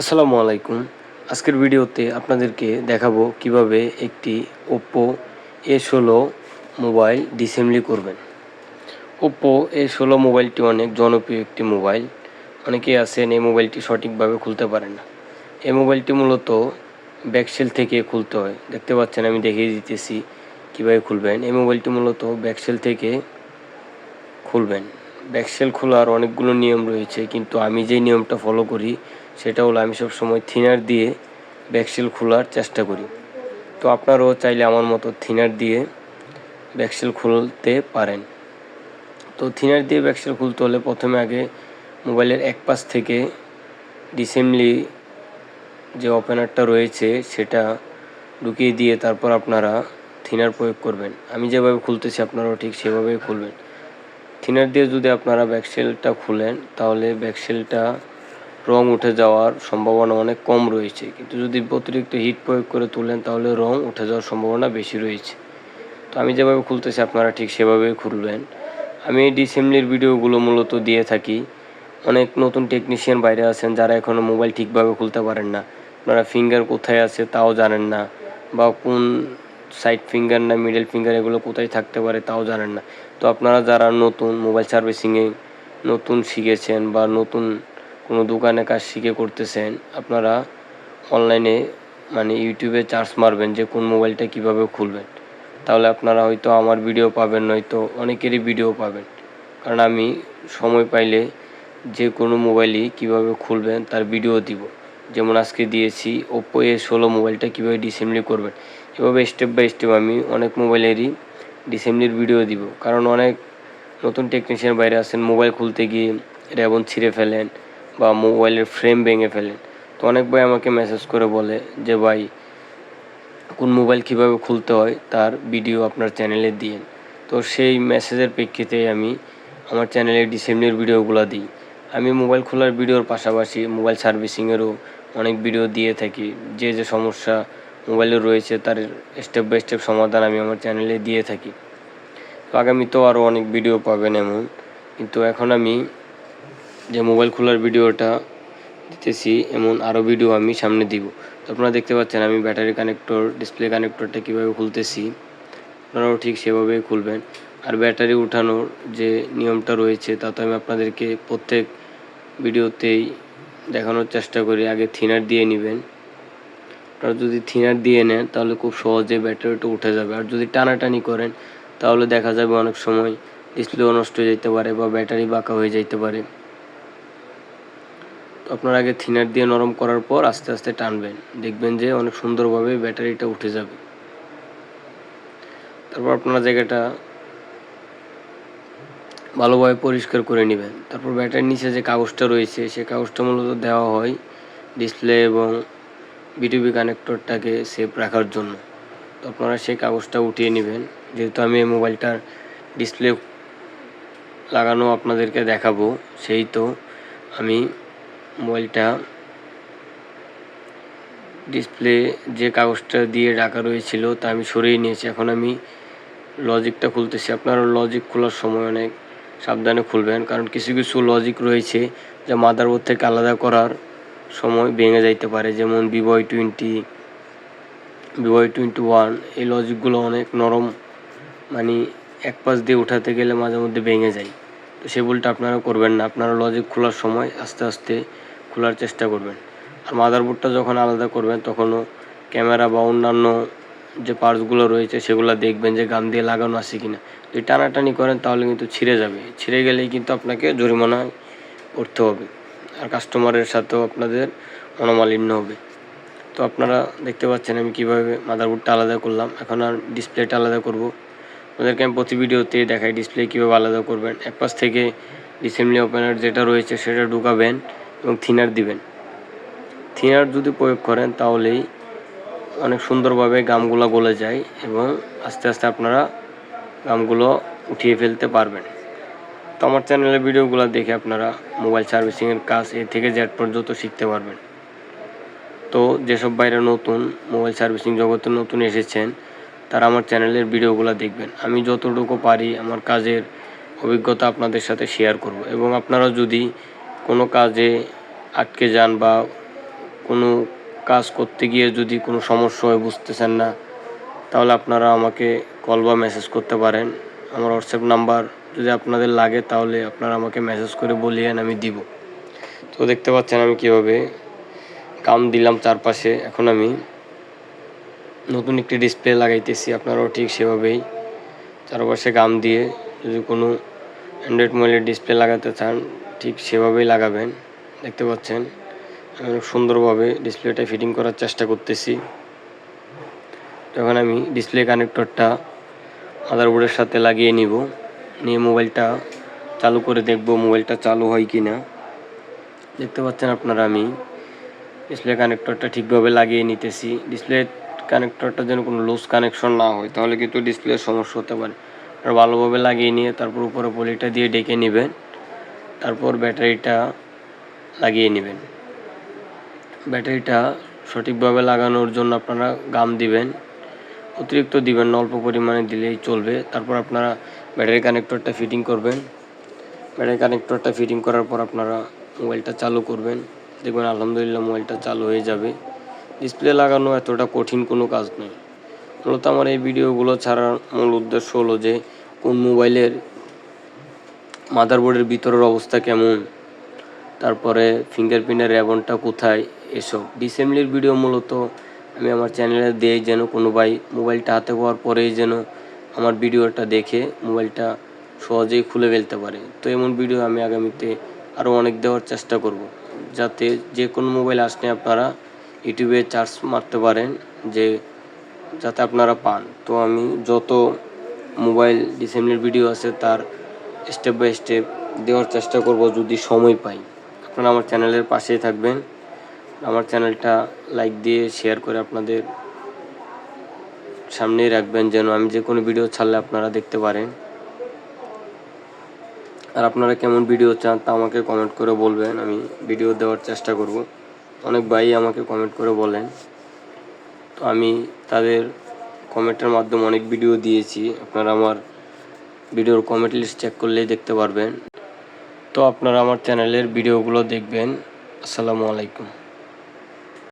আসসালামু আলাইকুম। আজকের ভিডিওতে আপনাদেরকে দেখাবো কীভাবে একটি ওপ্পো এ ষোলো মোবাইল ডিসেম্বলি করবেন। ওপ্পো এ ষোলো মোবাইলটি অনেক জনপ্রিয় একটি মোবাইল। অনেকেই আছেন এই মোবাইলটি সঠিকভাবে খুলতে পারেন না। এই মোবাইলটি মূলত ব্যাকসেল থেকে খুলতে হয়। দেখতে পাচ্ছেন, আমি দেখিয়ে দিতেছি কীভাবে খুলবেন। এই মোবাইলটি মূলত ব্যাকসেল থেকে খুলবেন। ব্যাকসেল খোলার অনেকগুলো নিয়ম রয়েছে, কিন্তু আমি যে নিয়মটা ফলো করি, সেটা হলো আমি সবসময় থিনার দিয়ে ব্যাকসেল খোলার চেষ্টা করি। তো আপনারাও চাইলে আমার মতো থিনার দিয়ে ব্যাকসেল খুলতে পারেন। তো থিনার দিয়ে ব্যাকসেল খুলতে হলে প্রথমে আগে মোবাইলের এক পাশ থেকে ডিসেম্বলি যে ওপেনারটা রয়েছে, সেটা ঢুকিয়ে দিয়ে তারপর আপনারা থিনার প্রয়োগ করবেন। আমি যেভাবে খুলতেছি, আপনারাও ঠিক সেভাবেই খুলবেন। থিনার দিয়ে যদি আপনারা ব্যাকসেলটা খুলেন, তাহলে ব্যাকসেলটা রং উঠে যাওয়ার সম্ভাবনা অনেক কম রয়েছে। কিন্তু যদি অতিরিক্ত হিট প্রয়োগ করে তুলেন, তাহলে রং উঠে যাওয়ার সম্ভাবনা বেশি রয়েছে। তো আমি যেভাবে খুলতেছি, আপনারা ঠিক সেভাবেই খুলবেন। আমি এই ডিসেম্বলির ভিডিওগুলো মূলত দিয়ে থাকি। অনেক নতুন টেকনিশিয়ান বাইরে আছেন, যারা এখনও মোবাইল ঠিকভাবে খুলতে পারেন না। আপনারা ফিঙ্গার কোথায় আছে তাও জানেন না, বা কোন সাইড ফিঙ্গার না মিডল ফিঙ্গার এগুলো কোথায় থাকতে পারে তাও জানেন না। তো আপনারা যারা নতুন মোবাইল সার্ভিসিংয়ে নতুন শিখেছেন বা নতুন কোনো দোকানে কাজ শিখে করতেছেন, আপনারা অনলাইনে মানে ইউটিউবে চার্জ মারবেন যে কোন মোবাইলটা কীভাবে খুলবেন। তাহলে আপনারা হয়তো আমার ভিডিও পাবেন, নয়তো অনেকেরই ভিডিও পাবেন। কারণ আমি সময় পাইলে যে কোনো মোবাইলই কীভাবে খুলবেন তার ভিডিও দিব। যেমন আজকে দিয়েছি ওপো এ ষোলো মোবাইলটা কীভাবে ডিসেম্বলি করবেন। এভাবে স্টেপ বাই স্টেপ আমি অনেক মোবাইলেরই ডিসেম্বলির ভিডিও দিব। কারণ অনেক নতুন টেকনিশিয়ান বাইরে আসেন মোবাইল খুলতে গিয়ে রেবন ছিঁড়ে ফেলেন বা মোবাইলের ফ্রেম ভেঙে ফেলেন। তো অনেক ভাই আমাকে মেসেজ করে বলে যে, ভাই, কোন মোবাইল কীভাবে খুলতে হয় তার ভিডিও আপনার চ্যানেলে দিন তো সেই মেসেজের প্রেক্ষিতেই আমি আমার চ্যানেলে ডিসেম্বলির ভিডিওগুলো দিই। আমি মোবাইল খোলার ভিডিওর পাশাপাশি মোবাইল সার্ভিসিংয়েরও অনেক ভিডিও দিয়ে থাকি। যে যে সমস্যা মোবাইলে রয়েছে, তার স্টেপ বাই স্টেপ সমাধান আমি আমার চ্যানেলে দিয়ে থাকি। তো আগামীতেও আরও অনেক ভিডিও পাবেন এমন। কিন্তু এখন আমি যে মোবাইল খোলার ভিডিওটা দিতেছি, এমন আরও ভিডিও আমি সামনে দিব। তো আপনারা দেখতে পাচ্ছেন আমি ব্যাটারি কানেক্টর ডিসপ্লে কানেক্টরটা কীভাবে খুলতেছি, আপনারাও ঠিক সেভাবেই খুলবেন। আর ব্যাটারি উঠানোর যে নিয়মটা রয়েছে, তা তো আমি আপনাদেরকে প্রত্যেক ভিডিওতেই দেখানোর চেষ্টা করি। আগে থিনার দিয়ে নেবেন। আপনারা যদি থিনার দিয়ে নেন, তাহলে খুব সহজে ব্যাটারিটা উঠে যাবে। আর যদি টানাটানি করেন, তাহলে দেখা যাবে অনেক সময় ডিসপ্লেও নষ্ট হয়ে যেতে পারে বা ব্যাটারি বাঁকা হয়ে যেতে পারে। আপনার আগে থিনার দিয়ে নরম করার পর আস্তে আস্তে টানবেন। দেখবেন যে অনেক সুন্দরভাবে ব্যাটারিটা উঠে যাবে। তারপর আপনারা জায়গাটা ভালোভাবে পরিষ্কার করে নেবেন। তারপর ব্যাটারির নিচে যে কাগজটা রয়েছে, সে কাগজটা মূলত দেওয়া হয় ডিসপ্লে এবং বিটিভি কানেক্টরটাকে সেফ রাখার জন্য। তো আপনারা সেই কাগজটা উঠিয়ে নেবেন। যেহেতু আমি এই মোবাইলটার ডিসপ্লে লাগানো আপনাদেরকে দেখাবো, সেই তো আমি মোবাইলটা ডিসপ্লে যে কাগজটা দিয়ে ঢাকা রয়েছিল তা আমি সরিয়ে নিয়েছি। এখন আমি লজিকটা খুলতেছি। আপনারা লজিক খোলার সময় অনেক সাবধানে খুলবেন, কারণ কিছু কিছু লজিক রয়েছে যা মাদারবোর্ড থেকে আলাদা করার সময় ভেঙে যাইতে পারে, যেমন Vivo Y twenty Vivo Y twenty one এই লজিকগুলো অনেক নরম মানে এক পাশ দিয়ে উঠাতে গেলে মাঝে মধ্যে ভেঙে যায়। তো সে ভুলটা আপনারা করবেন না, আপনারা লজিক খোলার সময় আস্তে আস্তে খোলার চেষ্টা করবেন। আর মাদারবোর্ডটা যখন আলাদা করবেন, তখনও ক্যামেরা বা অন্যান্য যে পার্টসগুলো রয়েছে, সেগুলো দেখবেন যে গাম দিয়ে লাগানো আছে কিনা। যদি টানাটানি করেন, তাহলে কিন্তু ছিঁড়ে যাবে। ছিঁড়ে গেলেই কিন্তু আপনাকে জরিমানা করতে হবে। আর কাস্টমারের সাথেও আপনাদের মনোমালিন্য হবে। তো আপনারা দেখতে পাচ্ছেন আমি কীভাবে মাদারবোর্ডটা আলাদা করলাম। এখন আর ডিসপ্লেটা আলাদা করব। ওদেরকে আমি প্রতি ভিডিওতে দেখাই ডিসপ্লে কীভাবে আলাদা করবেন। এক পাশ থেকে ডিসেম্বলি ওপেনার যেটা রয়েছে সেটা ঢুকাবেন এবং থিনার দিবেন। থিনার যদি প্রয়োগ করেন তাহলেই অনেক সুন্দরভাবে গামগুলো গলে যায় এবং আস্তে আস্তে আপনারা গামগুলো উঠিয়ে ফেলতে পারবেন। তো আমার চ্যানেলের ভিডিওগুলো দেখে আপনারা মোবাইল সার্ভিসিংয়ের কাজ এ থেকে জেড পর্যন্ত শিখতে পারবেন। তো যেসব বাইরে নতুন মোবাইল সার্ভিসিং জগতে নতুন এসেছেন, তারা আমার চ্যানেলের ভিডিওগুলো দেখবেন। আমি যতটুকু পারি আমার কাজের অভিজ্ঞতা আপনাদের সাথে শেয়ার করব এবং আপনারা যদি কোনো কাজে আটকে যান বা কোনো কাজ করতে গিয়ে যদি কোনো সমস্যা হয় বুঝতেছেন না, তাহলে আপনারা আমাকে কল বা মেসেজ করতে পারেন। আমার হোয়াটসঅ্যাপ নাম্বার যদি আপনাদের লাগে তাহলে আপনারা আমাকে মেসেজ করে বলিয়েন, আমি দিব। তো দেখতে পাচ্ছেন আমি কীভাবে কাম দিলাম চারপাশে। এখন আমি নতুন একটি ডিসপ্লে লাগাইতেছি, আপনারাও ঠিক সেভাবেই চারপাশে গাম দিয়ে যদি কোনো অ্যান্ড্রয়েড মোবাইলের ডিসপ্লে লাগাতে চান, ঠিক সেভাবেই লাগাবেন। দেখতে পাচ্ছেন, আমি সুন্দরভাবে ডিসপ্লেটা ফিটিং করার চেষ্টা করতেছি। তখন আমি ডিসপ্লে কানেক্টরটা মাদারবোর্ডের সাথে লাগিয়ে নিব। নিয়ে মোবাইলটা চালু করে দেখব, মোবাইলটা চালু হয় কি না দেখতে পাচ্ছেন আপনারা আমি। ডিসপ্লে কানেক্টরটা ঠিকভাবে লাগিয়ে নিতেছি। ডিসপ্লে কানেক্টরটা যেন কোনো লুজ কানেকশন না হয়, তাহলে কিন্তু ডিসপ্লের সমস্যা হতে পারে। আর ভালোভাবে লাগিয়ে নিয়ে তারপর উপরে পলিটা দিয়ে ডেকে নেবেন। তারপর ব্যাটারিটা লাগিয়ে নেবেন। ব্যাটারিটা সঠিকভাবে লাগানোর জন্য আপনারা গাম দিবেন। অতিরিক্ত দিবেন না, অল্প পরিমাণে দিলেই চলবে। তারপর আপনারা ব্যাটারি কানেক্টরটা ফিটিং করবেন। ব্যাটারি কানেক্টরটা ফিটিং করার পর আপনারা মোবাইলটা চালু করবেন। দেখবেন আলহামদুলিল্লাহ মোবাইলটা চালু হয়ে যাবে। ডিসপ্লে লাগানো এতটা কঠিন কোনো কাজ নয়। মূলত আমার এই ভিডিওগুলো ছাড়ার মূল উদ্দেশ্য হলো যে, কোন মোবাইলের মাদারবোর্ডের ভিতরের অবস্থা কেমন? তারপরে ফিঙ্গারপ্রিন্টের র্যাবনটা কোথায়? এসব। ডিসেম্বলির ভিডিও মূলত আমি আমার চ্যানেলে দিই যেন কোনো ভাই মোবাইলটা হাতে পাওয়ার পরেই যেন আমার ভিডিওটা দেখে মোবাইলটা সহজেই খুলে ফেলতে পারে। তো এমন ভিডিও আমি আগামীতে আরও অনেক দেওয়ার চেষ্টা করব। যাতে যে কোনো মোবাইল আসলে আপনারা ইউটিউবে চার্জ মারতে পারেন যে, যাতে আপনারা পান। তো আমি যত মোবাইল ডিসেম্বলির ভিডিও আছে তার স্টেপ বাই স্টেপ দেওয়ার চেষ্টা করব যদি সময় পাই। আপনারা আমার চ্যানেলের পাশেই থাকবেন। আমার চ্যানেলটা লাইক দিয়ে শেয়ার করে আপনাদের সামনেই রাখবেন যেন আমি যে কোনো ভিডিও ছাড়লে আপনারা দেখতে পারেন। আর আপনারা কেমন ভিডিও চান তা আমাকে কমেন্ট করে বলবেন, আমি ভিডিও দেওয়ার চেষ্টা করব। অনেক ভাই আমাকে কমেন্ট করে বলেন। তো আমি তাদের কমেন্টের মাধ্যমে অনেক ভিডিও দিয়েছি, আপনারা আমার ভিডিওর কমেন্ট লিস্ট চেক করলেই দেখতে পারবেন। তো আপনারা আমার চ্যানেলের ভিডিওগুলো দেখবেন। আসসালামু আলাইকুম।